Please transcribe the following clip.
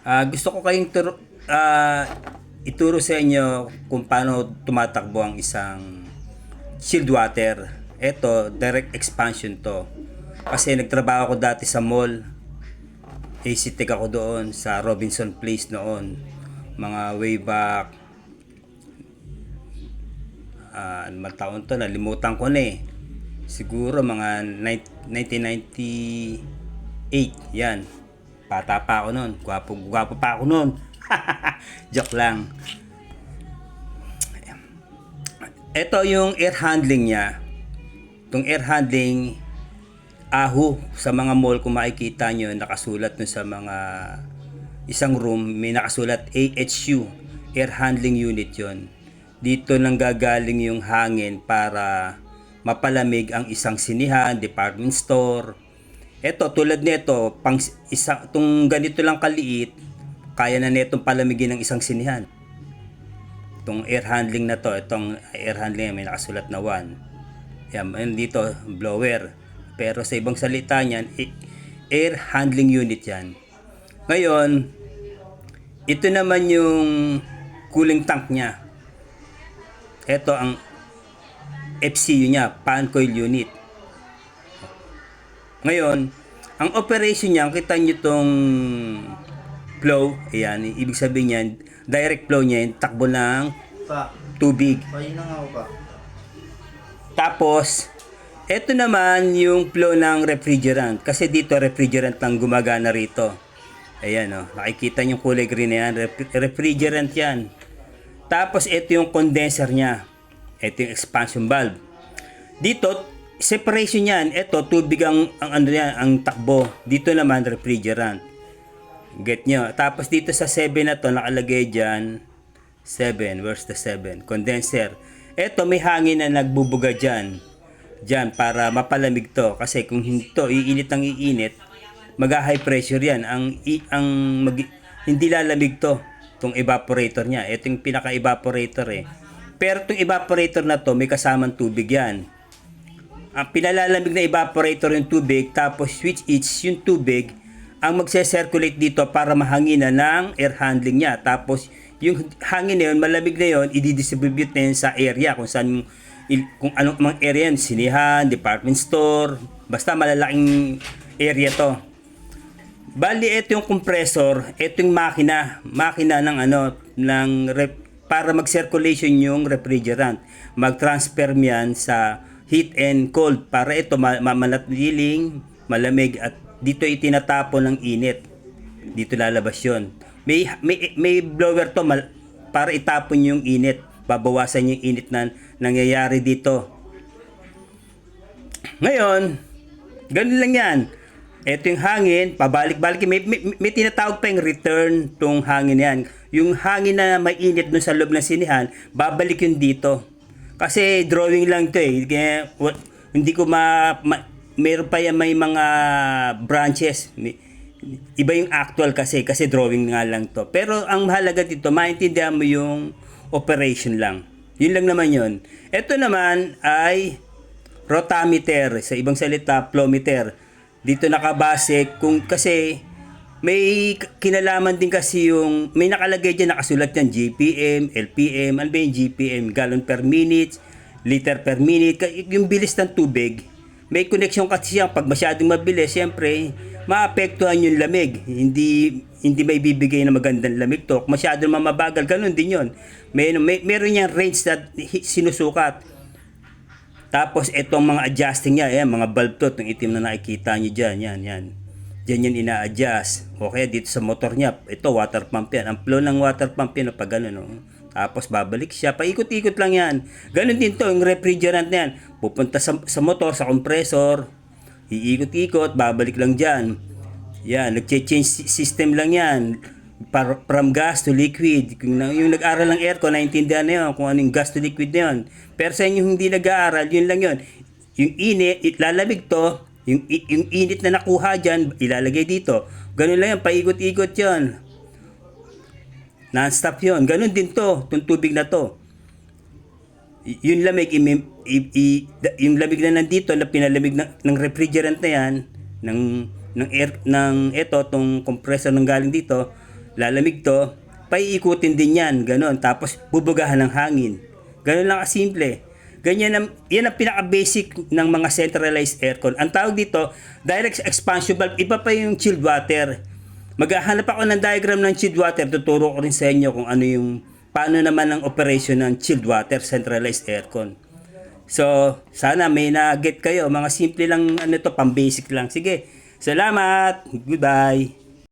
Ah, gusto ko kayong turo, ah, ituro sa inyo kung paano tumatakbo ang isang chilled water. Ito, direct expansion to. Kasi nagtrabaho ko dati sa mall. AC Tech ako doon sa Robinson Place noon. Mga way back ah, ano man taon to, nalimutan ko na eh. Siguro mga nine- 1998, yan. Bata pa ako noon. Gwapo, gwapo pa ako noon. Joke lang. Ito yung air handling niya. Itong air handling, ahu sa mga mall kung makikita nyo, nakasulat nun sa mga isang room, may nakasulat AHU, air handling unit yon. Dito nang gagaling yung hangin para mapalamig ang isang sinihan, department store. Ito, tulad nito, pang isa, itong ganito lang kaliit, kaya na netong palamigin ng isang sinihan. Itong air handling na to, itong air handling may nakasulat na 1. Yan, dito, blower. Pero sa ibang salita niyan, air handling unit yan. Ngayon, ito naman yung cooling tank niya. Ito ang FCU niya, fan coil unit. Ngayon, ang operation niya, kita nyo itong flow, ayan, ibig sabihin niyan, direct flow niya, yung takbo ng tubig. Tapos, ito naman yung flow ng refrigerant. Kasi dito, refrigerant lang gumagana rito. Ayan, oh. nakikita yung kulay green na yan. Ref- refrigerant yan. Tapos, ito yung condenser niya. Ito yung expansion valve. Dito, separation yan. Ito, tubig ang, ang, ano yan, ang takbo. Dito naman, refrigerant. Get nyo? Tapos dito sa 7 na to, nakalagay dyan, 7, where's the 7? Condenser. Ito, may hangin na nagbubuga dyan. Dyan, para mapalamig to. Kasi kung hindi to, iinit ang iinit, mag-high pressure yan. Ang, i, ang mag, hindi lalamig to, itong evaporator niya. Ito yung pinaka-evaporator eh. Pero itong evaporator na to, may kasamang tubig yan. Ang pinalalamig na evaporator yung tubig, tapos switch each yung tubig, ang magse-circulate dito para mahanginan ng air handling niya. Tapos, yung hangin na yun, malamig na yun, i-distribute na yun sa area kung saan, kung anong mga area yan, sinihan, department store, basta malalaking area to. Bali, ito yung compressor, ito yung makina, makina ng ano, ng rep, para mag-circulation yung refrigerant. Mag-transfer yan sa heat and cold para ito ma- ma- manatiling malamig at dito itinatapon ng init. Dito lalabas yon. May, may, may blower to mal- para itapon yung init. Babawasan yung init na nangyayari dito. Ngayon, ganun lang yan. Ito yung hangin, pabalik-balik. May, may, may tinatawag pa yung return tong hangin yan. Yung hangin na mainit dun sa loob ng sinihan, babalik yun dito. Kasi drawing lang to eh. Kaya, wa- hindi ko ma, ma meron pa yan may mga branches. Iba yung actual kasi, kasi drawing nga lang to. Pero ang mahalaga dito, maintindihan mo yung operation lang. Yun lang naman yun. Ito naman ay rotameter, sa ibang salita, flowmeter. Dito nakabase kung kasi may kinalaman din kasi yung may nakalagay diyan nakasulat yan GPM, LPM, ano ba yung GPM, gallon per minute, liter per minute, yung bilis ng tubig. May connection kasi yan pag masyadong mabilis, siyempre maapektuhan yung lamig. Hindi hindi may bibigay na magandang lamig to. Masyadong mamabagal, ganun din yon. May, may meron yung range na sinusukat. Tapos itong mga adjusting niya, ayan, mga bulb to, itong itim na nakikita niyo dyan, yan, yan. Diyan yan ina-adjust. Okay, dito sa motor niya, ito water pump yan. Ang flow ng water pump yan, pag gano'n, no? Tapos babalik siya, paikot-ikot lang yan. Ganun din to, yung refrigerant na yan. Pupunta sa, sa motor, sa compressor, iikot-ikot, babalik lang dyan. Yan, nag-change system lang yan. Par, from gas to liquid. Kung na, yung nag-aral ng aircon, naintindihan na yun kung ano yung gas to liquid na yun. Pero sa inyo hindi nag-aaral, yun lang yun. Yung init, ilalamig to, yung, i- yung init na nakuha dyan, ilalagay dito. Ganun lang yan, paikot-ikot yun. Non-stop yun. Ganun din to, itong tubig na to. Y- yung lamig, i- i- da- yung lamig na nandito, na pinalamig ng, ng refrigerant na yan, ng, ng air, ng ito, tong compressor ng galing dito, lalamig to, paiikutin din yan, ganon. Tapos bubugahan ng hangin. Ganon lang kasimple. Ganyan ang, yan ang pinaka-basic ng mga centralized aircon. Ang tawag dito, direct expansion valve. Iba pa yung chilled water. Maghahanap ako ng diagram ng chilled water. Tuturo ko rin sa inyo kung ano yung, paano naman ang operation ng chilled water centralized aircon. So, sana may na-get kayo. Mga simple lang, ano to, pang-basic lang. Sige, salamat. Goodbye.